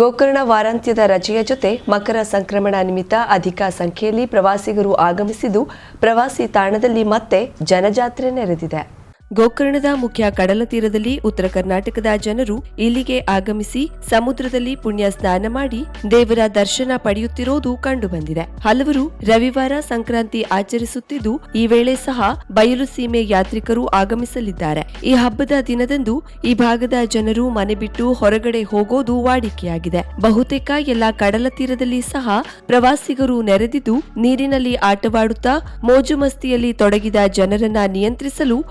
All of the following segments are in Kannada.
ಗೋಕರ್ಣ ವಾರಾಂತ್ಯದ ರಜೆಯ ಜೊತೆ ಮಕರ ಸಂಕ್ರಮಣ ನಿಮಿತ್ತ ಅಧಿಕ ಸಂಖ್ಯೆಯಲ್ಲಿ ಪ್ರವಾಸಿಗರು ಆಗಮಿಸಿದ್ದು ಪ್ರವಾಸಿ ತಾಣದಲ್ಲಿ ಮತ್ತೆ ಜನಜಾತ್ರೆ ನೆರೆದಿದೆ. ಗೋಕರ್ಣದ ಮುಖ್ಯ ಕಡಲ ತೀರದಲ್ಲಿ ಉತ್ತರ ಕರ್ನಾಟಕದ ಜನರು ಇಲ್ಲಿಗೆ ಆಗಮಿಸಿ ಸಮುದ್ರದಲ್ಲಿ ಪುಣ್ಯ ಸ್ನಾನ ಮಾಡಿ ದೇವರ ದರ್ಶನ ಪಡೆಯುತ್ತಿರುವುದು ಕಂಡುಬಂದಿದೆ. ಹಲವರು ರವಿವಾರ ಸಂಕ್ರಾಂತಿ ಆಚರಿಸುತ್ತಿದ್ದು, ಈ ವೇಳೆ ಸಹ ಬಯಲು ಸೀಮೆ ಯಾತ್ರಿಕರು ಆಗಮಿಸಲಿದ್ದಾರೆ. ಈ ಹಬ್ಬದ ದಿನದಂದು ಈ ಭಾಗದ ಜನರು ಮನೆ ಬಿಟ್ಟು ಹೊರಗಡೆ ಹೋಗೋದು ವಾಡಿಕೆಯಾಗಿದೆ. ಬಹುತೇಕ ಎಲ್ಲ ಕಡಲ ತೀರದಲ್ಲಿ ಸಹ ಪ್ರವಾಸಿಗರು ನೆರೆದಿದ್ದು, ನೀರಿನಲ್ಲಿ ಆಟವಾಡುತ್ತಾ ಮೋಜು ಮಸ್ತಿಯಲ್ಲಿ ತೊಡಗಿದ ಜನರನ್ನ ನಿಯಂತ್ರಿಸಲು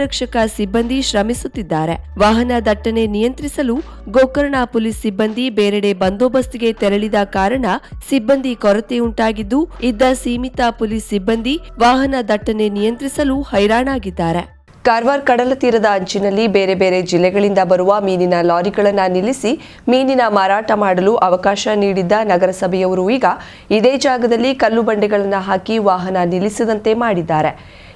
ಜೀವರಕ್ಷಕ ಸಿಬ್ಬಂದಿ ಶ್ರಮಿಸುತ್ತಿದ್ದಾರೆ. ವಾಹನ ದಟ್ಟಣೆ ನಿಯಂತ್ರಿಸಲು ಗೋಕರ್ಣ ಪೊಲೀಸ್ ಸಿಬ್ಬಂದಿ ಬೇರೆಡೆ ಬಂದೋಬಸ್ತ್ಗೆ ತೆರಳಿದ ಕಾರಣ ಸಿಬ್ಬಂದಿ ಕೊರತೆಯುಂಟಾಗಿದ್ದು ಇದ್ದ ಸೀಮಿತ ಪೊಲೀಸ್ ಸಿಬ್ಬಂದಿ ವಾಹನ ದಟ್ಟಣೆ ನಿಯಂತ್ರಿಸಲು ಹೈರಾಣಾಗಿದ್ದಾರೆ. ಕಾರವಾರ ಕಡಲ ತೀರದ ಅಂಚಿನಲ್ಲಿ ಬೇರೆ ಬೇರೆ ಜಿಲ್ಲೆಗಳಿಂದ ಬರುವ ಮೀನಿನ ಲಾರಿಗಳನ್ನು ನಿಲ್ಲಿಸಿ ಮೀನಿನ ಮಾರಾಟ ಮಾಡಲು ಅವಕಾಶ ನೀಡಿದ್ದ ನಗರಸಭೆಯವರು ಈಗ ಇದೇ ಜಾಗದಲ್ಲಿ ಕಲ್ಲು ಬಂಡೆಗಳನ್ನು ಹಾಕಿ ವಾಹನ ನಿಲ್ಲಿಸದಂತೆ ಮಾಡಿದ್ದಾರೆ.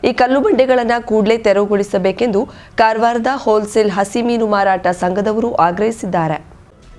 ಈ ಕಲ್ಲು ಬಂಡೆಗಳನ್ನು ಕೂಡಲೇ ತೆರವುಗೊಳಿಸಬೇಕೆಂದು ಕಾರವಾರದ ಹೋಲ್ಸೇಲ್ ಹಸಿ ಮೀನು ಮಾರಾಟ ಸಂಘದವರು ಆಗ್ರಹಿಸಿದ್ದಾರೆ.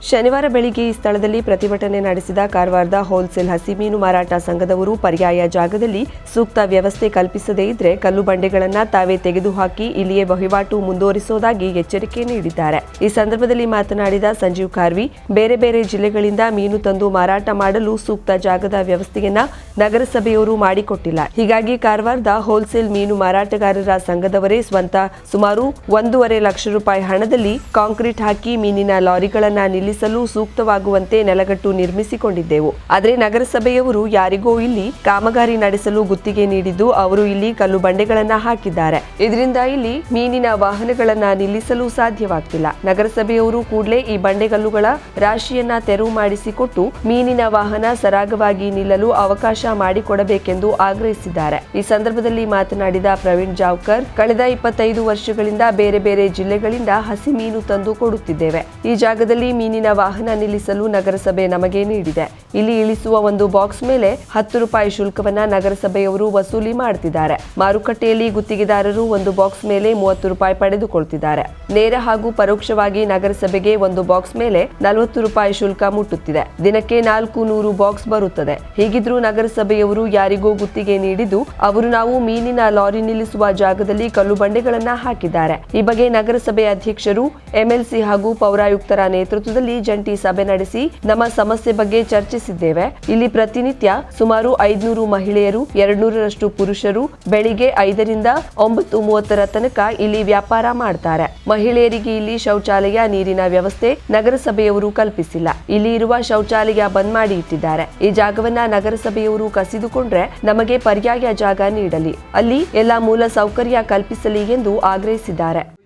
ಶನಿವಾರ ಬೆಳಿಗ್ಗೆ ಈ ಸ್ಥಳದಲ್ಲಿ ಪ್ರತಿಭಟನೆ ನಡೆಸಿದ ಕಾರವಾರದ ಹೋಲ್ಸೇಲ್ ಹಸಿ ಮೀನು ಮಾರಾಟ ಸಂಘದವರು ಪರ್ಯಾಯ ಜಾಗದಲ್ಲಿ ಸೂಕ್ತ ವ್ಯವಸ್ಥೆ ಕಲ್ಪಿಸದೇ ಇದ್ರೆ ಕಲ್ಲು ಬಂಡೆಗಳನ್ನು ತಾವೇ ತೆಗೆದುಹಾಕಿ ಇಲ್ಲಿಯೇ ವಹಿವಾಟು ಮುಂದುವರಿಸೋದಾಗಿ ಎಚ್ಚರಿಕೆ ನೀಡಿದ್ದಾರೆ. ಈ ಸಂದರ್ಭದಲ್ಲಿ ಮಾತನಾಡಿದ ಸಂಜೀವ್ ಖಾರ್ವಿ, ಬೇರೆ ಬೇರೆ ಜಿಲ್ಲೆಗಳಿಂದ ಮೀನು ತಂದು ಮಾರಾಟ ಮಾಡಲು ಸೂಕ್ತ ಜಾಗದ ವ್ಯವಸ್ಥೆಯನ್ನ ನಗರಸಭೆಯವರು ಮಾಡಿಕೊಟ್ಟಿಲ್ಲ. ಹೀಗಾಗಿ ಕಾರವಾರದ ಹೋಲ್ಸೇಲ್ ಮೀನು ಮಾರಾಟಗಾರರ ಸಂಘದವರೇ ಸ್ವಂತ ಸುಮಾರು ಒಂದೂವರೆ ಲಕ್ಷ ರೂಪಾಯಿ ಹಣದಲ್ಲಿ ಕಾಂಕ್ರೀಟ್ ಹಾಕಿ ಮೀನಿನ ಲಾರಿಗಳನ್ನ ನಿಲ್ಲಿಸಲು ಸೂಕ್ತವಾಗುವಂತೆ ನೆಲಗಟ್ಟು ನಿರ್ಮಿಸಿಕೊಂಡಿದ್ದೆವು. ಆದರೆ ನಗರಸಭೆಯವರು ಯಾರಿಗೋ ಇಲ್ಲಿ ಕಾಮಗಾರಿ ನಡೆಸಲು ಗುತ್ತಿಗೆ ನೀಡಿದ್ದು ಅವರು ಇಲ್ಲಿ ಕಲ್ಲು ಬಂಡೆಗಳನ್ನ ಹಾಕಿದ್ದಾರೆ. ಇದರಿಂದ ಇಲ್ಲಿ ಮೀನಿನ ವಾಹನಗಳನ್ನ ನಿಲ್ಲಿಸಲು ಸಾಧ್ಯವಾಗ್ತಿಲ್ಲ. ನಗರಸಭೆಯವರು ಕೂಡಲೇ ಈ ಬಂಡೆಗಲ್ಲುಗಳ ರಾಶಿಯನ್ನ ತೆರವು ಮಾಡಿಸಿಕೊಟ್ಟು ಮೀನಿನ ವಾಹನ ಸರಾಗವಾಗಿ ನಿಲ್ಲಲು ಅವಕಾಶ ಮಾಡಿಕೊಡಬೇಕೆಂದು ಆಗ್ರಹಿಸಿದ್ದಾರೆ. ಈ ಸಂದರ್ಭದಲ್ಲಿ ಮಾತನಾಡಿದ ಪ್ರವೀಣ್ ಜಾವ್ಕರ್, ಕಳೆದ ಇಪ್ಪತ್ತೈದು ವರ್ಷಗಳಿಂದ ಬೇರೆ ಬೇರೆ ಜಿಲ್ಲೆಗಳಿಂದ ಹಸಿ ಮೀನು ತಂದು ಕೊಡುತ್ತಿದ್ದೇವೆ. ಈ ಜಾಗದಲ್ಲಿ ಮೀನಿನ ವಾಹನ ನಿಲ್ಲಿಸಲು ನಗರಸಭೆ ನಮಗೆ ನೀಡಿದೆ. ಇಲ್ಲಿ ಇಳಿಸುವ ಒಂದು ಬಾಕ್ಸ್ ಮೇಲೆ ಹತ್ತು ರೂಪಾಯಿ ಶುಲ್ಕವನ್ನ ನಗರಸಭೆಯವರು ವಸೂಲಿ ಮಾಡುತ್ತಿದ್ದಾರೆ ಮಾರುಕಟ್ಟೆಯಲ್ಲಿ ಗುತ್ತಿಗೆದಾರರು ಒಂದು ಬಾಕ್ಸ್ ಮೇಲೆ ಮೂವತ್ತು ರೂಪಾಯಿ ಪಡೆದುಕೊಳ್ತಿದ್ದಾರೆ. ನೇರ ಹಾಗೂ ಪರೋಕ್ಷವಾಗಿ ನಗರಸಭೆಗೆ ಒಂದು ಬಾಕ್ಸ್ ಮೇಲೆ ನಲವತ್ತು ರೂಪಾಯಿ ಶುಲ್ಕ ಮುಟ್ಟುತ್ತಿದೆ. ದಿನಕ್ಕೆ ನಾಲ್ಕು ನೂರು ಬಾಕ್ಸ್ ಬರುತ್ತದೆ. ಹೀಗಿದ್ರೂ ನಗರಸಭೆಯವರು ಯಾರಿಗೂ ಗುತ್ತಿಗೆ ನೀಡಿದ್ದು, ಅವರು ನಾವು ಮೀನಿನ ಲಾರಿ ನಿಲ್ಲಿಸುವ ಜಾಗದಲ್ಲಿ ಕಲ್ಲು ಬಂಡೆಗಳನ್ನ ಹಾಕಿದ್ದಾರೆ. ಈ ಬಗ್ಗೆ ನಗರಸಭೆ ಅಧ್ಯಕ್ಷರು, ಎಂಎಲ್ಸಿ ಹಾಗೂ ಪೌರಾಯುಕ್ತರ ನೇತೃತ್ವದಲ್ಲಿ ಜಂಟಿ ಸಭೆ ನಡೆಸಿ ನಮ್ಮ ಸಮಸ್ಯೆ ಬಗ್ಗೆ ಚರ್ಚಿಸಿದ್ದೇವೆ. ಇಲ್ಲಿ ಪ್ರತಿನಿತ್ಯ ಸುಮಾರು ಐದ್ನೂರು ಮಹಿಳೆಯರು, ಎರಡ್ನೂರರಷ್ಟು ಪುರುಷರು ಬೆಳಿಗ್ಗೆ ಐದರಿಂದ ಒಂಬತ್ತು ಮೂವತ್ತರ ತನಕ ಇಲ್ಲಿ ವ್ಯಾಪಾರ ಮಾಡ್ತಾರೆ. ಮಹಿಳೆಯರಿಗೆ ಇಲ್ಲಿ ಶೌಚಾಲಯ, ನೀರಿನ ವ್ಯವಸ್ಥೆ ನಗರಸಭೆಯವರು ಕಲ್ಪಿಸಿಲ್ಲ. ಇಲ್ಲಿ ಇರುವ ಶೌಚಾಲಯ ಬಂದ್ ಮಾಡಿ ಇಟ್ಟಿದ್ದಾರೆ. ಈ ಜಾಗವನ್ನ ನಗರಸಭೆಯವರು ಕಸಿದುಕೊಂಡ್ರೆ ನಮಗೆ ಪರ್ಯಾಯ ಜಾಗ ನೀಡಲಿ. ಅಲ್ಲಿ ಎಲ್ಲಾ ಮೂಲ ಸೌಕರ್ಯ ಕಲ್ಪಿಸಲಿ ಎಂದು ಆಗ್ರಹಿಸಿದ್ದಾರೆ.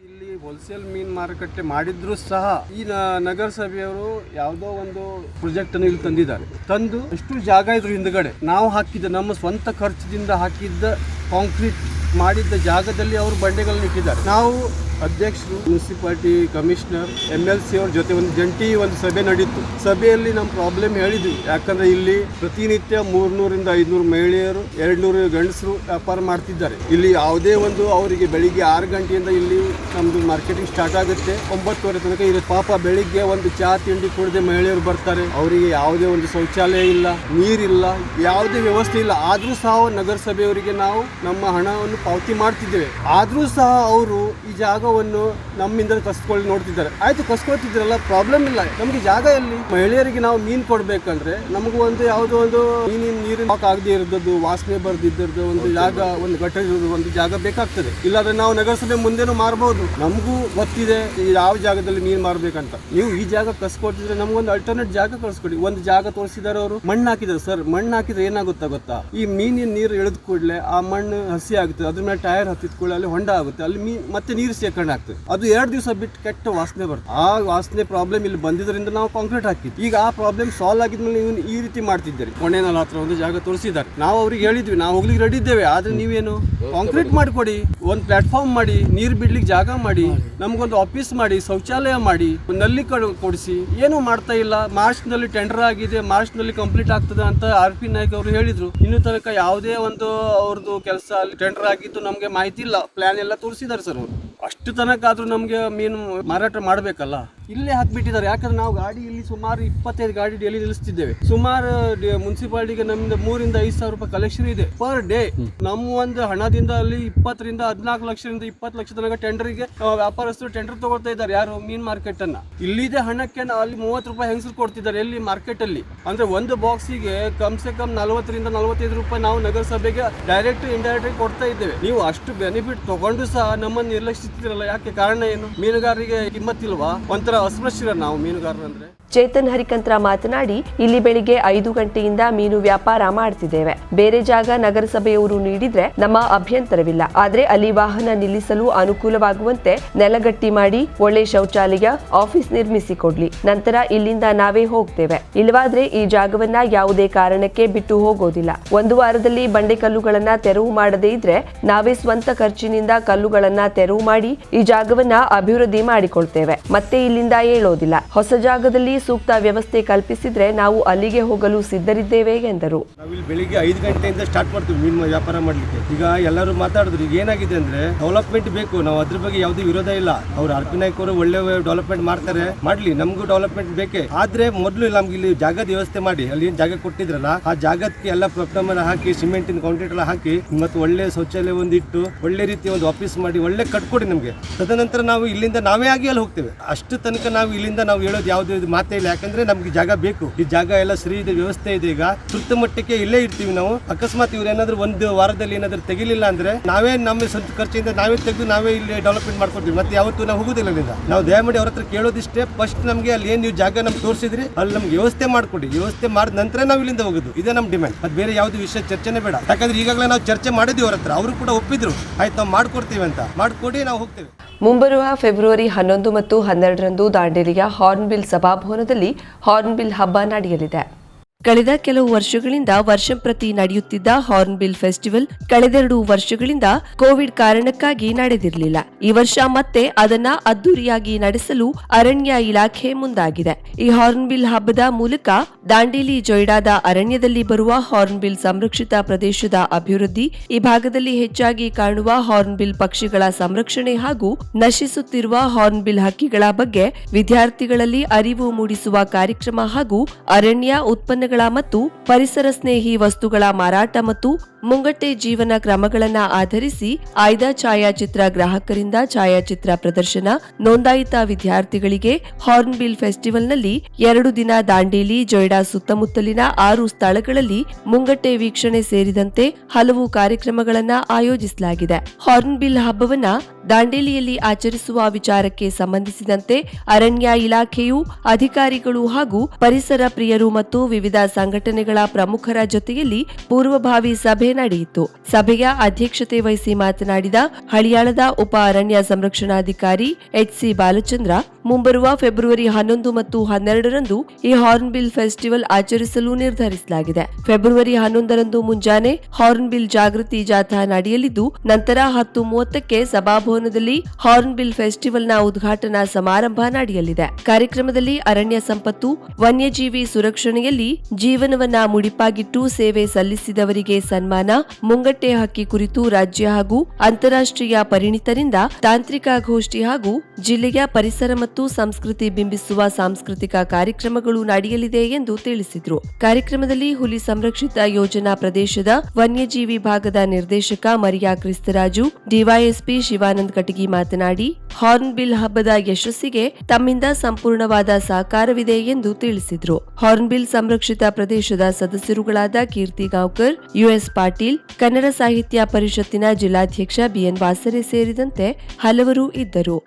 ಹೋಲ್ಸೇಲ್ ಮೀನು ಮಾರುಕಟ್ಟೆ ಮಾಡಿದ್ರು ಸಹ ಈ ನಗರಸಭೆಯವರು ಯಾವುದೋ ಒಂದು ಪ್ರಾಜೆಕ್ಟ್ ಅನ್ನು ಇಲ್ಲಿ ತಂದಿದ್ದಾರೆ. ತಂದು ಎಷ್ಟು ಜಾಗ ಇದ್ರು ಹಿಂದ್ಗಡೆ. ನಾವು ಹಾಕಿದ್ದ, ನಮ್ಮ ಸ್ವಂತ ಖರ್ಚದಿಂದ ಹಾಕಿದ್ದ ಕಾಂಕ್ರೀಟ್ ಮಾಡಿದ್ದ ಜಾಗದಲ್ಲಿ ಅವರು ಬಂಡೆಗಳನ್ನ ಇಟ್ಟಿದ್ದಾರೆ. ನಾವು ಅಧ್ಯಕ್ಷರು, municipality commissioner M L C ಅವ್ರ ಜೊತೆ ಒಂದು ಜಂಟಿ ಒಂದು ಸಭೆ ನಡೀತು. ಸಭೆಯಲ್ಲಿ ನಮ್ಮ ಪ್ರಾಬ್ಲಮ್ ಹೇಳಿದ್ವಿ. ಯಾಕಂದ್ರೆ ಇಲ್ಲಿ ಪ್ರತಿನಿತ್ಯ ಮೂರ್ನೂರಿಂದ ಐದುನೂರು ಮಹಿಳೆಯರು ಎರಡ್ ನೂರು ಗಂಡಸರು ವ್ಯಾಪಾರ ಮಾಡ್ತಿದ್ದಾರೆ. ಇಲ್ಲಿ ಯಾವುದೇ ಒಂದು ಅವರಿಗೆ ಬೆಳಿಗ್ಗೆ ಆರು ಗಂಟೆಯಿಂದ ಇಲ್ಲಿ ನಮ್ಮದು ಮಾರ್ಕೆಟಿಂಗ್ ಸ್ಟಾರ್ಟ್ ಆಗುತ್ತೆ. ಒಂಬತ್ತುವರೆ ತನಕ ಇಲ್ಲಿ ಪಾಪ ಬೆಳಿಗ್ಗೆ ಒಂದು ಚಹಾ ತಿಂಡಿ ಕುಡದೆ ಮಹಿಳೆಯರು ಬರ್ತಾರೆ. ಅವರಿಗೆ ಯಾವುದೇ ಒಂದು ಶೌಚಾಲಯ ಇಲ್ಲ, ನೀರಿಲ್ಲ, ಯಾವುದೇ ವ್ಯವಸ್ಥೆ ಇಲ್ಲ. ಆದರೂ ಸಹ ನಗರಸಭೆಯವರಿಗೆ ನಾವು ನಮ್ಮ ಹಣವನ್ನು ಪಾವತಿ ಮಾಡ್ತಿದ್ದೇವೆ. ಆದರೂ ಸಹ ಅವರು ಈ ಜಾಗವನ್ನು ನಮ್ಮಿಂದ ಕಸ್ಕೊಳ್ಳಿ ನೋಡ್ತಿದ್ದಾರೆ. ಆಯ್ತು, ಕಸ್ಕೊಳ್ತಿದ್ರಲ್ಲ ಪ್ರಾಬ್ಲಮ್ ಇಲ್ಲ. ನಮ್ಗೆ ಜಾಗ ಎಲ್ಲಿ? ಮಹಿಳೆಯರಿಗೆ ನಾವು ಮೀನ್ ಕೊಡ್ಬೇಕಂದ್ರೆ ನಮಗೂ ಒಂದು ಯಾವುದೋ ಒಂದು ಮೀನಿನ ನೀರಿನ ಆಗದೆ ಇರೋದು ವಾಸನೆ ಬರ್ದಿದ್ದದ್ದು, ಒಂದು ಜಾಗ, ಒಂದು ಗಟ್ಟ ಒಂದು ಜಾಗ ಬೇಕಾಗ್ತದೆ. ಇಲ್ಲಾಂದ್ರೆ ನಾವು ನಗರಸಭೆ ಮುಂದೆನೂ ಮಾರಬಹುದು ನಮಗೂ ಗೊತ್ತಿದೆ ಯಾವ ಜಾಗದಲ್ಲಿ ಮೀನು ಮಾರ್ಬೇಕಂತ. ನೀವು ಈ ಜಾಗ ಕಸ್ಕೊಡ್ತಿದ್ರೆ ನಮಗೊಂದು ಅಲ್ಟರ್ನೇಟ್ ಜಾಗ ಕಳ್ಸ್ಕೊಡಿ. ಒಂದು ಜಾಗ ತೋರಿಸಿದಾರೆ ಅವರು, ಮಣ್ಣು ಹಾಕಿದ್ರು ಸರ್, ಮಣ್ಣು ಹಾಕಿದ್ರೆ ಏನಾಗುತ್ತಾ ಗೊತ್ತಾ? ಈ ಮೀನಿನ ನೀರು ಇಳಿದ ಕೂಡಲೇ ಆ ಮಣ್ಣು ಹಸಿ ಆಗುತ್ತೆ ಅದ್ರ ಮೇಲೆ ಟೈರ್ ಹತ್ತಿದ ಕೂಡಲೇ ಅಲ್ಲಿ ಹೊಂಡ ಆಗುತ್ತೆ. ಅಲ್ಲಿ ಮೀನ್ ಮತ್ತೆ ನೀರು ಸೇರ್ಕೊಂಡು ಆಗ್ತದೆ ಅದು ಎರಡು ದಿವಸ ಬಿಟ್ಟು ಕೆಟ್ಟ ವಾಸನೆ ಬರುತ್ತೆ ಆ ವಾಸನೆ ಪ್ರಾಬ್ಲಮ್ ಇಲ್ಲಿ ಬಂದಿದ್ದರಿಂದ ನಾವು ಕಾಂಕ್ರೀಟ್ ಹಾಕಿದ್ವಿ. ಈಗ ಆ ಪ್ರಾಬ್ಲಮ್ ಸಾಲ್ವ್ ಆಗಿದ್ಮೇಲೆ ನೀವು ಈ ರೀತಿ ಮಾಡ್ತಿದ್ದೀರಿ. ಕೊನೆನಲ್ಲ ಹತ್ರ ಒಂದು ಜಾಗ ತೋರಿಸಿದ್ದಾರೆ. ನಾವು ಅವ್ರಿಗೆ ಹೇಳಿದ್ವಿ ನಾವು ಹೋಗ್ಲಿಕ್ಕೆ ರೆಡಿ ಇದ್ದೇವೆ. ಆದ್ರೆ ನೀವೇನು ಕಾಂಕ್ರೀಟ್ ಮಾಡಿಕೊಡಿ ಒಂದು ಪ್ಲಾಟ್ಫಾರ್ಮ್ ಮಾಡಿ ನೀರು ಬಿಡ್ಲಿಕ್ಕೆ ಜಾಗ ಮಾಡಿ ನಮಗೊಂದು ಆಫೀಸ್ ಮಾಡಿ ಶೌಚಾಲಯ ಮಾಡಿ ಒಂದು ನಲ್ಲಿ ಕಡ್- ಕೊಡಿಸಿ. ಏನು ಮಾಡ್ತಾ ಇಲ್ಲ. ಮಾರ್ಚ್ನಲ್ಲಿ ಟೆಂಡರ್ ಆಗಿದೆ ಮಾರ್ಚ್ನಲ್ಲಿ ಕಂಪ್ಲೀಟ್ ಆಗ್ತದೆ ಅಂತ ಆರ್ ಪಿ ನಾಯ್ಕ ಅವರು ಹೇಳಿದ್ರು. ಇನ್ನು ತನಕ ಯಾವುದೇ ಒಂದು ಅವ್ರದ್ದು ಕೆಲಸ ಅಲ್ಲಿ ಟೆಂಡರ್ ಆಗಿದ್ದು ನಮಗೆ ಮಾಹಿತಿ ಇಲ್ಲ. ಪ್ಲಾನ್ ಎಲ್ಲ ತೋರಿಸಿದ್ದಾರೆ ಸರ್ ಅವರು. ಅಷ್ಟು ತನಕ ಆದ್ರೂ ನಮ್ಗೆ ಮೀನು ಮಾರಾಟ ಮಾಡ್ಬೇಕಲ್ಲ? ಇಲ್ಲೇ ಹಾಕ್ಬಿಟ್ಟಿದ್ದಾರೆ. ಯಾಕಂದ್ರೆ ನಾವು ಗಾಡಿ ಇಲ್ಲಿ ಸುಮಾರು ಇಪ್ಪತ್ತೈದು ಗಾಡಿ ಡೈಲಿ ನಿಲ್ಲಿಸ್ತಿದ್ದೇವೆ. ಸುಮಾರು ಮುನ್ಸಿಪಾಲಿಟಿಗೆ ನಮ್ದು ಮೂರಿಂದ ಐದು ಸಾವಿರ ರೂಪಾಯಿ ಕಲೆಕ್ಷನ್ ಇದೆ ಪರ್ ಡೇ ನಮ್ಮ ಒಂದು ಹಣದಿಂದ ಅಲ್ಲಿ ಇಪ್ಪತ್ತರಿಂದ ಹದಿನಾಲ್ಕು ಲಕ್ಷದಿಂದ ಇಪ್ಪತ್ತು ಲಕ್ಷ ತನಕ ಟೆಂಡರ್ಗೆ ವ್ಯಾಪಾರಸ್ಥರು ಟೆಂಡರ್ ತಗೊಳ್ತಾ ಇದ್ದಾರೆ. ಯಾರು? ಮೀನ್ ಮಾರ್ಕೆಟ್ ಅನ್ನ. ಇಲ್ಲಿದೆ ಹಣಕ್ಕೆ ಅಲ್ಲಿ ಮೂವತ್ತು ರೂಪಾಯಿ ಹೆಂಗಸರು ಕೊಡ್ತಿದ್ದಾರೆ ಎಲ್ಲಿ? ಮಾರ್ಕೆಟ್ ಅಲ್ಲಿ. ಅಂದ್ರೆ ಒಂದು ಬಾಕ್ಸಿಗೆ ಕಮ್ ಸೆ ಕಮ್ ನಲವತ್ತರಿಂದ ನಲವತ್ತೈದು ರೂಪಾಯಿ ನಾವು ನಗರಸಭೆಗೆ ಡೈರೆಕ್ಟ್ ಇಂಡೈರೆಕ್ಟ್ ಕೊಡ್ತಾ ಇದ್ದೇವೆ. ನೀವು ಅಷ್ಟು ಬೆನಿಫಿಟ್ ತಗೊಂಡು ಸಹ ನಮ್ಮನ್ನು ನಿರ್ಲಕ್ಷಿಸ್ತಿರಲ್ಲ ಯಾಕೆ? ಕಾರಣ ಏನು? ಮೀನುಗಾರರಿಗೆ ಕಿಮ್ಮತ್ತಿಲ್ವಾ? ಒಂಥರ ಅಸ್ಪೃಶ್ಯರ ನಾವು ಮೀನುಗಾರರಂದ್ರೆ ಚೇತನ್ ಹರಿಕಂತ್ರ ಮಾತನಾಡಿ, ಇಲ್ಲಿ ಬೆಳಿಗ್ಗೆ ಐದು ಗಂಟೆಯಿಂದ ಮೀನು ವ್ಯಾಪಾರ ಮಾಡ್ತಿದ್ದೇವೆ. ಬೇರೆ ಜಾಗ ನಗರಸಭೆಯವರು ನೀಡಿದ್ರೆ ನಮ್ಮ ಅಭ್ಯಂತರವಿಲ್ಲ. ಆದ್ರೆ ಅಲ್ಲಿ ವಾಹನ ನಿಲ್ಲಿಸಲು ಅನುಕೂಲವಾಗುವಂತೆ ನೆಲಗಟ್ಟಿ ಮಾಡಿ ಒಳ್ಳೆ ಶೌಚಾಲಯ, ಆಫೀಸ್ ನಿರ್ಮಿಸಿ ಕೊಡ್ಲಿ ನಂತರ ಇಲ್ಲಿಂದ ನಾವೇ ಹೋಗ್ತೇವೆ. ಇಲ್ಲವಾದ್ರೆ ಈ ಜಾಗವನ್ನ ಯಾವುದೇ ಕಾರಣಕ್ಕೆ ಬಿಟ್ಟು ಹೋಗೋದಿಲ್ಲ. ಒಂದು ವಾರದಲ್ಲಿ ಬಂಡೆ ಕಲ್ಲುಗಳನ್ನ ತೆರವು ಮಾಡದೇ ಇದ್ರೆ ನಾವೇ ಸ್ವಂತ ಖರ್ಚಿನಿಂದ ಕಲ್ಲುಗಳನ್ನ ತೆರವು ಮಾಡಿ ಈ ಜಾಗವನ್ನ ಅಭಿವೃದ್ಧಿ ಮಾಡಿಕೊಳ್ತೇವೆ. ಮತ್ತೆ ಇಲ್ಲಿಂದ ಹೇಳೋದಿಲ್ಲ ಹೊಸ ಜಾಗದಲ್ಲಿ ಸೂಕ್ತ ವ್ಯವಸ್ಥೆ ಕಲ್ಪಿಸಿದ್ರೆ ನಾವು ಅಲ್ಲಿಗೆ ಹೋಗಲು ಸಿದ್ಧರಿದ್ದೇವೆ ಎಂದರು. ನಾವಿಲ್ಲಿ ಬೆಳಿಗ್ಗೆ ಐದು ಗಂಟೆಯಿಂದ ಸ್ಟಾರ್ಟ್ ಮಾಡ್ತೀವಿ ಮೀನು ವ್ಯಾಪಾರ ಮಾಡ್ಲಿಕ್ಕೆ. ಈಗ ಎಲ್ಲರೂ ಮಾತಾಡಿದ್ರು, ಈಗ ಏನಾಗಿದೆ ಅಂದ್ರೆ ಡೆವಲಪ್ಮೆಂಟ್ ಬೇಕು, ನಾವು ಅದ್ರ ಬಗ್ಗೆ ಯಾವುದೇ ವಿರೋಧ ಇಲ್ಲ. ಅವ್ರು ಅರ್ಪಿನಾಯ್ಕರು ಪಿ ನಾಯ್ಕ ಒಳ್ಳೆ ಡೆವಲಪ್ಮೆಂಟ್ ಮಾಡ್ತಾರೆ, ಮಾಡ್ಲಿ, ನಮಗೂ ಡೆವಲಪ್ಮೆಂಟ್ ಬೇಕೇ. ಆದ್ರೆ ಮೊದಲು ನಮ್ಗೆ ಇಲ್ಲಿ ಜಾಗದ ವ್ಯವಸ್ಥೆ ಮಾಡಿ, ಅಲ್ಲಿ ಏನ್ ಜಾಗ ಕೊಟ್ಟಿದ್ರಲ್ಲ, ಆ ಜಾಗಕ್ಕೆ ಎಲ್ಲ ಪ್ರಪ್ಟಮನ ಹಾಕಿ ಸಿಮೆಂಟಿನ ಕಾಂಕ್ರೀಟ್ ಎಲ್ಲ ಹಾಕಿ ಮತ್ತು ಒಳ್ಳೆ ಶೌಚಾಲಯ ಒಂದಿಟ್ಟು ಒಳ್ಳೆ ರೀತಿ ಒಂದು ಆಫೀಸ್ ಮಾಡಿ, ಒಳ್ಳೆ ಕಟ್ಕೊಡಿ ನಮಗೆ. ತದನಂತರ ನಾವು ಇಲ್ಲಿಂದ ನಾವೇ ಆಗಿ ಅಲ್ಲಿ ಹೋಗ್ತೇವೆ. ಅಷ್ಟು ತನಕ ನಾವು ಇಲ್ಲಿಂದ ನಾವು ಹೇಳೋದು ಯಾವುದೇ ಇದು ಮಾತೇ ಇಲ್ಲ, ಯಾಕಂದ್ರೆ ನಮ್ಗೆ ಜಾಗ ಬೇಕು. ಈ ಜಾಗ ಎಲ್ಲ ಸರಿ ಇದೆ, ವ್ಯವಸ್ಥೆ ಇದೆ ಈಗ. ತೃಪ್ತ ಮಟ್ಟಕ್ಕೆ ಇಲ್ಲೇ ಇರ್ತೀವಿ ನಾವು. ಅಕಸ್ಮಾತ್ ಇವ್ರು ಏನಾದ್ರು ಒಂದು ವಾರದಲ್ಲಿ ಏನಾದ್ರು ತೆಗಿಲಿಲ್ಲ ಅಂದ್ರೆ ನಾವೇ ನಮ್ಮ ಸ್ವಂತ ಖರ್ಚಿಂದ ನಾವೇ ತೆಗೆದು ನಾವೇ ಇಲ್ಲಿ ಡೆವಲಪ್ಮೆಂಟ್ ಮಾಡ್ಕೊಡ್ತೀವಿ ಮತ್ತೆ ಯಾವತ್ತೂ ನಾವು ಹೋಗುದಿಲ್ಲ ಅಲ್ಲಿಂದ. ನಾವು ದಯಮಾಡಿ ಅವ್ರ ಹತ್ರ ಕೇಳೋದಿಷ್ಟೇ. ಫಸ್ಟ್ ನಮಗೆ ಅಲ್ಲಿ ಏನ್ ನೀವು ಜಾಗ ನಮ್ಗೆ ತೋರಿಸಿದ್ರಿ, ಅಲ್ಲಿ ನಮ್ಗೆ ವ್ಯವಸ್ಥೆ ಮಾಡ್ಕೊಡಿ. ವ್ಯವಸ್ಥೆ ಮಾಡಿದ ನಂತರ ನಾವು ಇಲ್ಲಿಂದ ಹೋಗೋದು. ಇದೇ ನಮ್ಮ ಡಿಮ್ಯಾಂಡ್ ಅದು ಬೇರೆ ಯಾವ್ದು ವಿಷಯ ಚರ್ಚೆನೇ ಬೇಡ. ಯಾಕಂದ್ರೆ ಈಗಾಗಲೇ ನಾವು ಚರ್ಚೆ ಮಾಡಿದ್ವಿ ಅವ್ರ ಹತ್ರ. ಅವರು ಕೂಡ ಒಪ್ಪಿದ್ರು. ಆಯ್ತು, ನಾವು ಮಾಡ್ಕೊಡ್ತೀವಿ ಅಂತ. ಮಾಡ್ಕೊಡಿ, ನಾವು ಹೋಗ್ತೇವೆ. ಮುಂಬರುವ ಫೆಬ್ರವರಿ ಹನ್ನೊಂದು ಮತ್ತು ಹನ್ನೆರಡರಂದು ದಾಂಡೇಲಿಯ ಹಾರ್ನ್ಬಿಲ್ ಸಭಾಭವನದಲ್ಲಿ ಹಾರ್ನ್ಬಿಲ್ ಹಬ್ಬ ನಡೆಯಲಿದೆ. ಕಳೆದ ಕೆಲವು ವರ್ಷಗಳಿಂದ ವರ್ಷಂಪ್ರತಿ ನಡೆಯುತ್ತಿದ್ದ ಹಾರ್ನ್ಬಿಲ್ ಫೆಸ್ಟಿವಲ್ ಕಳೆದೆರಡು ವರ್ಷಗಳಿಂದ ಕೋವಿಡ್ ಕಾರಣಕ್ಕಾಗಿ ನಡೆದಿರಲಿಲ್ಲ. ಈ ವರ್ಷ ಮತ್ತೆ ಅದನ್ನ ಅದ್ದೂರಿಯಾಗಿ ನಡೆಸಲು ಅರಣ್ಯ ಇಲಾಖೆ ಮುಂದಾಗಿದೆ. ಈ ಹಾರ್ನ್ಬಿಲ್ ಹಬ್ಬದ ಮೂಲಕ ದಾಂಡೇಲಿ ಜೊಯ್ಡಾದ ಅರಣ್ಯದಲ್ಲಿ ಬರುವ ಹಾರ್ನ್ಬಿಲ್ ಸಂರಕ್ಷಿತ ಪ್ರದೇಶದ ಅಭಿವೃದ್ಧಿ ಈ ಭಾಗದಲ್ಲಿ ಹೆಚ್ಚಾಗಿ ಕಾಣುವ ಹಾರ್ನ್ಬಿಲ್ ಪಕ್ಷಿಗಳ ಸಂರಕ್ಷಣೆ ಹಾಗೂ ನಶಿಸುತ್ತಿರುವ ಹಾರ್ನ್ಬಿಲ್ ಹಕ್ಕಿಗಳ ಬಗ್ಗೆ ವಿದ್ಯಾರ್ಥಿಗಳಲ್ಲಿ ಅರಿವು ಮೂಡಿಸುವ ಕಾರ್ಯಕ್ರಮ ಹಾಗೂ ಅರಣ್ಯ ಉತ್ಪನ್ನಗಳ ಮತ್ತು ಪರಿಸರ ಸ್ನೇಹಿ ವಸ್ತುಗಳ ಮಾರಾಟ ಮತ್ತು ಮುಂಗಟ್ಟೆ ಜೀವನ ಕ್ರಮಗಳನ್ನ ಆಧರಿಸಿ ಆಯ್ದ ಛಾಯಾಚಿತ್ರ ಗ್ರಾಹಕರಿಂದ ಛಾಯಾಚಿತ್ರ ಪ್ರದರ್ಶನ ನೋಂದಾಯಿತ ವಿದ್ಯಾರ್ಥಿಗಳಿಗೆ ಹಾರ್ನ್ಬಿಲ್ ಫೆಸ್ಟಿವಲ್ನಲ್ಲಿ ಎರಡು ದಿನ ದಾಂಡೇಲಿ, ಜೊಯ್ಡಾ ಸುತ್ತಮುತ್ತಲಿನ ಆರು ಸ್ಥಳಗಳಲ್ಲಿ ಮುಂಗಟ್ಟೆ ವೀಕ್ಷಣೆ ಸೇರಿದಂತೆ ಹಲವು ಕಾರ್ಯಕ್ರಮಗಳನ್ನು ಆಯೋಜಿಸಲಾಗಿದೆ. ಹಾರ್ನ್ಬಿಲ್ ಹಬ್ಬವನ್ನ ದಾಂಡೇಲಿಯಲ್ಲಿ ಆಚರಿಸುವ ವಿಚಾರಕ್ಕೆ ಸಂಬಂಧಿಸಿದಂತೆ ಅರಣ್ಯ ಇಲಾಖೆಯು ಅಧಿಕಾರಿಗಳು ಹಾಗೂ ಪರಿಸರ ಪ್ರಿಯರು ಮತ್ತು ವಿವಿಧ ಸಂಘಟನೆಗಳ ಪ್ರಮುಖರ ಜೊತೆಯಲ್ಲಿ ಪೂರ್ವಭಾವಿ ಸಭೆ ನಡೆಯಿತು. ಸಭೆಯ ಅಧ್ಯಕ್ಷತೆ ವಹಿಸಿ ಮಾತನಾಡಿದ ಹಳಿಯಾಳದ ಉಪ ಅರಣ್ಯ ಸಂರಕ್ಷಣಾಧಿಕಾರಿ ಎಚ್ ಸಿ ಬಾಲಚಂದ್ರ, ಮುಂಬರುವ ಫೆಬ್ರವರಿ ಹನ್ನೊಂದು ಮತ್ತು ಹನ್ನೆರಡರಂದು ಈ ಹಾರ್ನ್ಬಿಲ್ ಫೆಸ್ಟಿವಲ್ ಆಚರಿಸಲು ನಿರ್ಧರಿಸಲಾಗಿದೆ. ಫೆಬ್ರವರಿ ಹನ್ನೊಂದರಂದು ಮುಂಜಾನೆ ಹಾರ್ನ್ಬಿಲ್ ಜಾಗೃತಿ ಜಾಥಾ ನಡೆಯಲಿದ್ದು, ನಂತರ ಹತ್ತು ಮೂವತ್ತಕ್ಕೆ ಸಭಾಭವನದಲ್ಲಿ ಹಾರ್ನ್ಬಿಲ್ ಫೆಸ್ಟಿವಲ್ನ ಉದ್ಘಾಟನಾ ಸಮಾರಂಭ ನಡೆಯಲಿದೆ. ಕಾರ್ಯಕ್ರಮದಲ್ಲಿ ಅರಣ್ಯ ಸಂಪತ್ತು, ವನ್ಯಜೀವಿ ಸುರಕ್ಷಣೆಯಲ್ಲಿ ಜೀವನವನ್ನ ಮುಡಿಪಾಗಿಟ್ಟು ಸೇವೆ ಸಲ್ಲಿಸಿದವರಿಗೆ ಸನ್ಮಾನ, ಮುಂಗಟ್ಟೆ ಹಕ್ಕಿ ಕುರಿತು ರಾಜ್ಯ ಹಾಗೂ ಅಂತಾರಾಷ್ಟ್ರೀಯ ಪರಿಣಿತರಿಂದ ತಾಂತ್ರಿಕ ಗೋಷ್ಠಿ ಹಾಗೂ ಜಿಲ್ಲೆಯ ಪರಿಸರ ಮತ್ತು ಸಂಸ್ಕೃತಿ ಬಿಂಬಿಸುವ ಸಾಂಸ್ಕೃತಿಕ ಕಾರ್ಯಕ್ರಮಗಳು ನಡೆಯಲಿದೆ ಎಂದು ತಿಳಿಸಿದರು. ಕಾರ್ಯಕ್ರಮದಲ್ಲಿ ಹುಲಿ ಸಂರಕ್ಷಿತ ಯೋಜನಾ ಪ್ರದೇಶದ ವನ್ಯಜೀವಿ ಭಾಗದ ನಿರ್ದೇಶಕ ಮರಿಯಾ ಕ್ರಿಸ್ತರಾಜು, ಡಿವೈಎಸ್ಪಿ ಶಿವಾನಂದ್ ಕಟಗಿ ಮಾತನಾಡಿ, ಹಾರ್ನ್ಬಿಲ್ ಹಬ್ಬದ ಯಶಸ್ಸಿಗೆ ತಮ್ಮಿಂದ ಸಂಪೂರ್ಣವಾದ ಸಹಕಾರವಿದೆ ಎಂದು ತಿಳಿಸಿದರು. ಹಾರ್ನ್ಬಿಲ್ ಸಂರಕ್ಷಿತ ಪ್ರದೇಶದ ಸದಸ್ಯರುಗಳಾದ ಕೀರ್ತಿ ಗಾವ್ಕರ್, ಯುಎಸ್ ಪಾಟೀಲ್, ಕನ್ನಡ ಸಾಹಿತ್ಯ ಪರಿಷತ್ತಿನ ಜಿಲ್ಲಾಧ್ಯಕ್ಷ ಬಿಎನ್ ವಾಸರೆ ಸೇರಿದಂತೆ ಹಲವರು ಇದ್ದರು.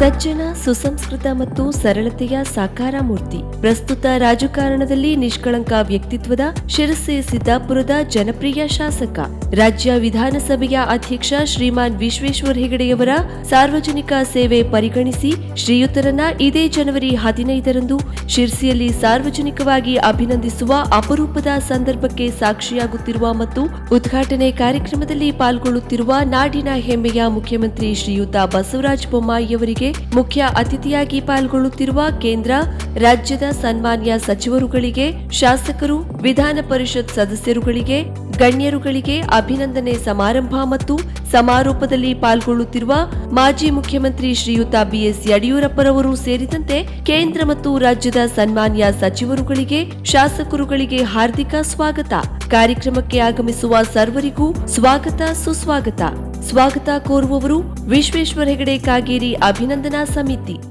ಸಜ್ಜನ, ಸುಸಂಸ್ಕೃತ ಮತ್ತು ಸರಳತೆಯ ಸಾಕಾರ ಮೂರ್ತಿ. ಪ್ರಸ್ತುತ ರಾಜಕಾರಣದಲ್ಲಿ ನಿಷ್ಕಳಂಕ ವ್ಯಕ್ತಿತ್ವದ ಶಿರಸಿ ಸಿದ್ದಾಪುರದ ಜನಪ್ರಿಯ ಶಾಸಕ. ರಾಜ್ಯ ವಿಧಾನಸಭೆಯ ಅಧ್ಯಕ್ಷ ಶ್ರೀಮಾನ್ ವಿಶ್ವೇಶ್ವರ ಹೆಗಡೆಯವರ ಸಾರ್ವಜನಿಕ ಸೇವೆ ಪರಿಗಣಿಸಿ ಶ್ರೀಯುತರನ್ನ ಇದೇ ಜನವರಿ ಹದಿನೈದರಂದು ಶಿರ್ಸಿಯಲ್ಲಿ ಸಾರ್ವಜನಿಕವಾಗಿ ಅಭಿನಂದಿಸುವ ಅಪರೂಪದ ಸಂದರ್ಭಕ್ಕೆ ಸಾಕ್ಷಿಯಾಗುತ್ತಿರುವ ಮತ್ತು ಉದ್ಘಾಟನೆ ಕಾರ್ಯಕ್ರಮದಲ್ಲಿ ಪಾಲ್ಗೊಳ್ಳುತ್ತಿರುವ ನಾಡಿನ ಹೆಮ್ಮೆಯ ಮುಖ್ಯಮಂತ್ರಿ ಶ್ರೀಯುತ ಬಸವರಾಜ ಬೊಮ್ಮಾಯಿಯವರಿಗೆ ಮುಖ್ಯ ಅತಿಥಿಯಾಗಿ ಪಾಲ್ಗೊಳ್ಳುತ್ತಿರುವ ಕೇಂದ್ರ ರಾಜ್ಯದ ಸನ್ಮಾನ್ಯ ಸಚಿವರುಗಳಿಗೆ ಶಾಸಕರು ವಿಧಾನ ಪರಿಷತ್ ಸದಸ್ಯರುಗಳಿಗೆ ಗಣ್ಯರುಗಳಿಗೆ ಅಭಿನಂದನೆ ಸಮಾರಂಭ ಮತ್ತು ಸಮಾರೋಪದಲ್ಲಿ ಪಾಲ್ಗೊಳ್ಳುತ್ತಿರುವ ಮಾಜಿ ಮುಖ್ಯಮಂತ್ರಿ ಶ್ರೀಯುತ ಬಿಎಸ್ ಯಡಿಯೂರಪ್ಪರವರು ಸೇರಿದಂತೆ ಕೇಂದ್ರ ಮತ್ತು ರಾಜ್ಯದ ಸನ್ಮಾನ್ಯ ಸಚಿವರುಗಳಿಗೆ, ಶಾಸಕರುಗಳಿಗೆ ಹಾರ್ದಿಕ ಸ್ವಾಗತ. ಕಾರ್ಯಕ್ರಮಕ್ಕೆ ಆಗಮಿಸುವ ಸರ್ವರಿಗೂ ಸ್ವಾಗತ ಸುಸ್ವಾಗತ. ಸ್ವಾಗತ ಕೋರುವವರು ವಿಶ್ವೇಶ್ವರ ಹೆಗಡೆ ಕಾಗೇರಿ ಅಭಿನಂದನಾ ಸಮಿತಿ.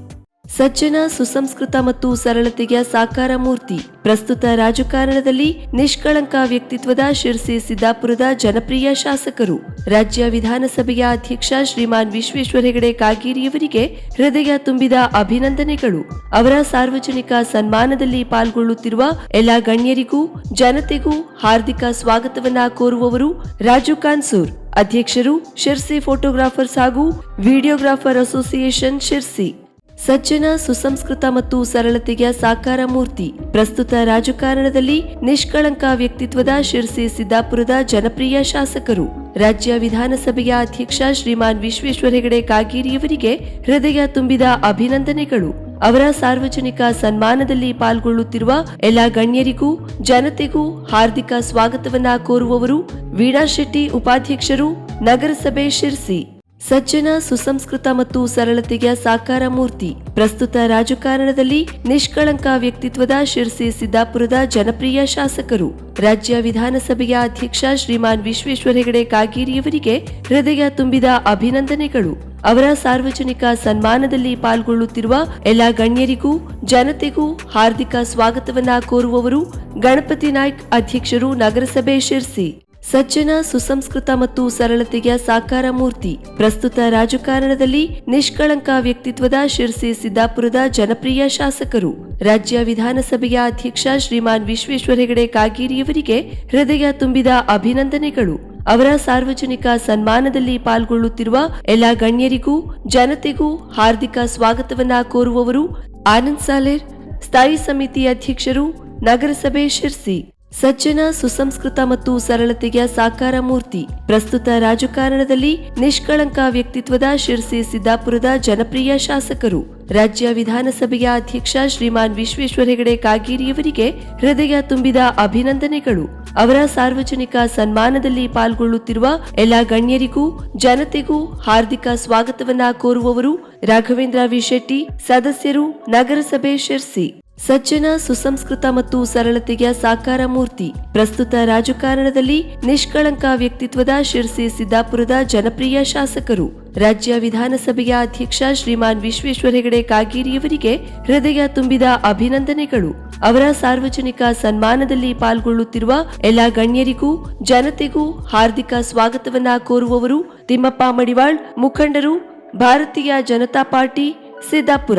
ಸಜ್ಜನ, ಸುಸಂಸ್ಕೃತ ಮತ್ತು ಸರಳತೆಯ ಸಾಕಾರ ಮೂರ್ತಿ. ಪ್ರಸ್ತುತ ರಾಜಕಾರಣದಲ್ಲಿ ನಿಷ್ಕಳಂಕ ವ್ಯಕ್ತಿತ್ವದ ಶಿರ್ಸಿ ಸಿದ್ದಾಪುರದ ಜನಪ್ರಿಯ ಶಾಸಕರು. ರಾಜ್ಯ ವಿಧಾನಸಭೆಯ ಅಧ್ಯಕ್ಷ ಶ್ರೀಮಾನ್ ವಿಶ್ವೇಶ್ವರ ಹೆಗಡೆ ಕಾಗೇರಿಯವರಿಗೆ ಹೃದಯ ತುಂಬಿದ ಅಭಿನಂದನೆಗಳು. ಅವರ ಸಾರ್ವಜನಿಕ ಸನ್ಮಾನದಲ್ಲಿ ಪಾಲ್ಗೊಳ್ಳುತ್ತಿರುವ ಎಲ್ಲಾ ಗಣ್ಯರಿಗೂ, ಜನತೆಗೂ ಹಾರ್ದಿಕ ಸ್ವಾಗತವನ್ನ ಕೋರುವವರು ರಾಜು ಕಾನ್ಸೂರ್. ಅಧ್ಯಕ್ಷರು ಶಿರ್ಸಿ ಫೋಟೋಗ್ರಾಫರ್ಸ್ ಹಾಗೂ ವಿಡಿಯೋಗ್ರಾಫರ್ ಅಸೋಸಿಯೇಷನ್ ಶಿರ್ಸಿ. ಸಜ್ಜನ, ಸುಸಂಸ್ಕೃತ ಮತ್ತು ಸರಳತೆಯ ಸಾಕಾರ ಮೂರ್ತಿ. ಪ್ರಸ್ತುತ ರಾಜಕಾರಣದಲ್ಲಿ ನಿಷ್ಕಳಂಕ ವ್ಯಕ್ತಿತ್ವದ ಶಿರ್ಸಿ ಸಿದ್ದಾಪುರದ ಜನಪ್ರಿಯ ಶಾಸಕರು. ರಾಜ್ಯ ವಿಧಾನಸಭೆಯ ಅಧ್ಯಕ್ಷ ಶ್ರೀಮಾನ್ ವಿಶ್ವೇಶ್ವರ ಹೆಗಡೆ ಕಾಗೇರಿಯವರಿಗೆ ಹೃದಯ ತುಂಬಿದ ಅಭಿನಂದನೆಗಳು. ಅವರ ಸಾರ್ವಜನಿಕ ಸನ್ಮಾನದಲ್ಲಿ ಪಾಲ್ಗೊಳ್ಳುತ್ತಿರುವ ಎಲ್ಲ ಗಣ್ಯರಿಗೂ, ಜನತೆಗೂ ಹಾರ್ದಿಕ ಸ್ವಾಗತವನ್ನ ಕೋರುವವರು ವೀಣಾ ಶೆಟ್ಟಿ, ಉಪಾಧ್ಯಕ್ಷರು, ನಗರಸಭೆ ಶಿರ್ಸಿ. ಸಜ್ಜನ, ಸುಸಂಸ್ಕೃತ ಮತ್ತು ಸರಳತೆಯ ಸಾಕಾರ ಮೂರ್ತಿ. ಪ್ರಸ್ತುತ ರಾಜಕಾರಣದಲ್ಲಿ ನಿಷ್ಕಳಂಕ ವ್ಯಕ್ತಿತ್ವದ ಶಿರ್ಸಿ ಸಿದ್ದಾಪುರದ ಜನಪ್ರಿಯ ಶಾಸಕರು. ರಾಜ್ಯ ವಿಧಾನಸಭೆಯ ಅಧ್ಯಕ್ಷ ಶ್ರೀಮಾನ್ ವಿಶ್ವೇಶ್ವರ ಹೆಗಡೆ ಕಾಗೇರಿಯವರಿಗೆ ಹೃದಯ ತುಂಬಿದ ಅಭಿನಂದನೆಗಳು. ಅವರ ಸಾರ್ವಜನಿಕ ಸನ್ಮಾನದಲ್ಲಿ ಪಾಲ್ಗೊಳ್ಳುತ್ತಿರುವ ಎಲ್ಲ ಗಣ್ಯರಿಗೂ, ಜನತೆಗೂ ಹಾರ್ದಿಕ ಸ್ವಾಗತವನ್ನ ಕೋರುವವರು ಗಣಪತಿ ನಾಯ್ಕ್ ಅಧ್ಯಕ್ಷರು ನಗರಸಭೆ ಶಿರ್ಸಿ. ಸಜ್ಜನ ಸುಸಂಸ್ಕೃತ ಮತ್ತು ಸರಳತೆಯ ಸಾಕಾರ ಮೂರ್ತಿ. ಪ್ರಸ್ತುತ ರಾಜಕಾರಣದಲ್ಲಿ ನಿಷ್ಕಳಂಕ ವ್ಯಕ್ತಿತ್ವದ ಶಿರ್ಸಿ ಸಿದ್ದಾಪುರದ ಜನಪ್ರಿಯ ಶಾಸಕರು. ರಾಜ್ಯ ವಿಧಾನಸಭೆಯ ಅಧ್ಯಕ್ಷ ಶ್ರೀಮಾನ್ ವಿಶ್ವೇಶ್ವರ ಹೆಗಡೆ ಕಾಗೇರಿಯವರಿಗೆ ಹೃದಯ ತುಂಬಿದ ಅಭಿನಂದನೆಗಳು. ಅವರ ಸಾರ್ವಜನಿಕ ಸನ್ಮಾನದಲ್ಲಿ ಪಾಲ್ಗೊಳ್ಳುತ್ತಿರುವ ಎಲ್ಲ ಗಣ್ಯರಿಗೂ, ಜನತೆಗೂ ಹಾರ್ದಿಕ ಸ್ವಾಗತವನ್ನ ಕೋರುವವರು ಆನಂದ್ ಸಾಲೇರ್, ಸ್ಥಾಯಿ ಸಮಿತಿ ಅಧ್ಯಕ್ಷರು, ನಗರಸಭೆ ಶಿರ್ಸಿ. ಸಜ್ಜನ ಸುಸಂಸ್ಕೃತ ಮತ್ತು ಸರಳತೆಯ ಸಾಕಾರ ಮೂರ್ತಿ. ಪ್ರಸ್ತುತ ರಾಜಕಾರಣದಲ್ಲಿ ನಿಷ್ಕಳಂಕ ವ್ಯಕ್ತಿತ್ವದ ಶಿರ್ಸಿ ಸಿದ್ದಾಪುರದ ಜನಪ್ರಿಯ ಶಾಸಕರು. ರಾಜ್ಯ ವಿಧಾನಸಭೆಯ ಅಧ್ಯಕ್ಷ ಶ್ರೀಮಾನ್ ವಿಶ್ವೇಶ್ವರ ಹೆಗಡೆ ಕಾಗೇರಿಯವರಿಗೆ ಹೃದಯ ತುಂಬಿದ ಅಭಿನಂದನೆಗಳು. ಅವರ ಸಾರ್ವಜನಿಕ ಸನ್ಮಾನದಲ್ಲಿ ಪಾಲ್ಗೊಳ್ಳುತ್ತಿರುವ ಎಲ್ಲ ಗಣ್ಯರಿಗೂ, ಜನತೆಗೂ ಹಾರ್ದಿಕ ಸ್ವಾಗತವನ್ನ ಕೋರುವವರು ರಾಘವೇಂದ್ರ ವಿ ಶೆಟ್ಟಿ ಸದಸ್ಯರು ನಗರಸಭೆ ಶಿರ್ಸಿ. ಸಜ್ಜನ, ಸುಸಂಸ್ಕೃತ ಮತ್ತು ಸರಳತೆಯ ಸಾಕಾರ ಮೂರ್ತಿ. ಪ್ರಸ್ತುತ ರಾಜಕಾರಣದಲ್ಲಿ ನಿಷ್ಕಳಂಕ ವ್ಯಕ್ತಿತ್ವದ ಶಿರ್ಸಿ ಸಿದ್ದಾಪುರದ ಜನಪ್ರಿಯ ಶಾಸಕರು. ರಾಜ್ಯ ವಿಧಾನಸಭೆಯ ಅಧ್ಯಕ್ಷ ಶ್ರೀಮಾನ್ ವಿಶ್ವೇಶ್ವರ ಹೆಗಡೆ ಕಾಗೇರಿಯವರಿಗೆ ಹೃದಯ ತುಂಬಿದ ಅಭಿನಂದನೆಗಳು. ಅವರ ಸಾರ್ವಜನಿಕ ಸನ್ಮಾನದಲ್ಲಿ ಪಾಲ್ಗೊಳ್ಳುತ್ತಿರುವ ಎಲ್ಲಾ ಗಣ್ಯರಿಗೂ, ಜನತೆಗೂ ಹಾರ್ದಿಕ ಸ್ವಾಗತವನ್ನ ಕೋರುವವರು ತಿಮ್ಮಪ್ಪ ಮಡಿವಾಳ್, ಮುಖಂಡರು, Bharatiya Janata party, Siddapur.